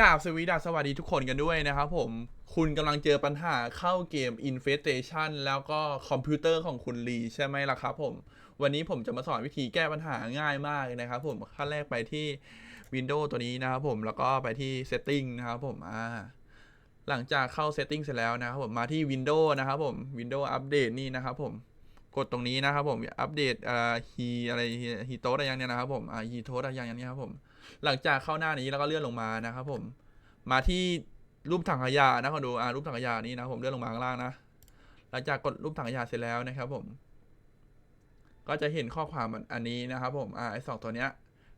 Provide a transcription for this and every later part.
กราบสวีดัสสวัสดีทุกคนกันด้วยนะครับผมคุณกำลังเจอปัญหาเข้าเกม Infestation แล้วก็คอมพิวเตอร์ของคุณลีใช่ไหมล่ะครับผมวันนี้ผมจะมาสอนวิธีแก้ปัญหาง่ายมากเลยนะครับผมขั้นแรกไปที่ Windows ตัวนี้นะครับผมแล้วก็ไปที่ Setting นะครับผมอ่าหลังจากเข้า Setting เสร็จแล้วนะครับผมมาที่ Windows นะครับผม Windows Update นี่นะครับผมกดตรงนี้นะครับผมอัปเดตอ่าฮีอะไรฮีโตอะไรอย่างเนี้ยนะครับผมอ่าฮีโตอะไรอย่างเนี้ยครับผม หลังจากเข้าหน้านี้แล้วก็เลื่อนลงมานะครับผม มาที่รูปถังขยะนะคนดูอ่ารูปถังขยะนี้นะผมเลื่อนลงมาข้างล่างนะ หลังจากกดรูปถังขยะเสร็จแล้วนะครับ ผม ก็จะเห็นข้อความอันนี้นะครับผมอ่าไอสองตัวเนี้ย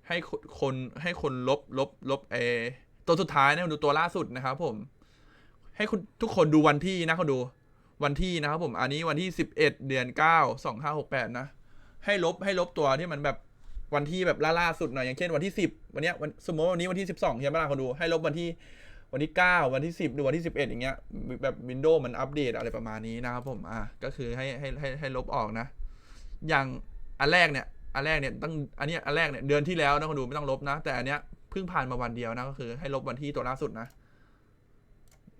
ให้คนให้คนลบลบลบเอตัวสุดท้ายนะดูตัวล่าสุดนะครับ ผม ให้คุณทุกคนดูวันที่นะเขาดูวันที่นะครับผมอันนี้วันที่สิบเอ็ดเดือนเก้าสองห้าหกแปดนะให้ลบให้ลบตัวที่มันแบบ วันที่แบบล่าสุดหน่อยอย่างเช่นวันที่สิบวันเนี้ยวันสมมติวันนี้วันที่สิบสองใช่ไหมล่ะคนดูให้ลบวันที่วันที่เก้าวันที่สิบหรือวันที่สิบเอ็ดอย่างเงี้ยแบบวินโดว์มันอัปเดตอะไรประมาณนี้นะครับผมอะก็คือให้ให้ให้ให้ลบออกนะ อย่างอันแรกเนี่ยอันแรกเนี่ยตั้งอันเนี้ยอันแรกเนี่ยเดือนที่แล้วนะคนดูไม่ต้องลบนะ แต่อันเนี้ยเพิ่งผ่านมาวันเดียวนะก็คือให้ลบวันที่ตัวล่าสุดนะ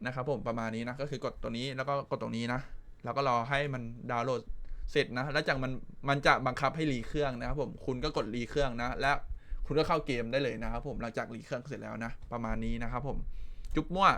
นะครับผมประมาณนี้นะก็คือกดตัวนี้แล้วก็กดตรงนี้นะ แล้วก็รอให้มันดาวน์โหลด เสร็จนะแล้วจากมันมันจะบังคับให้รีเครื่องนะครับผมคุณก็กดรีเครื่องนะ และคุณก็เข้าเกมได้เลยนะครับผมหลังจากรีเครื่องเสร็จแล้วนะ ประมาณนี้นะครับผมจุ๊บมั่ว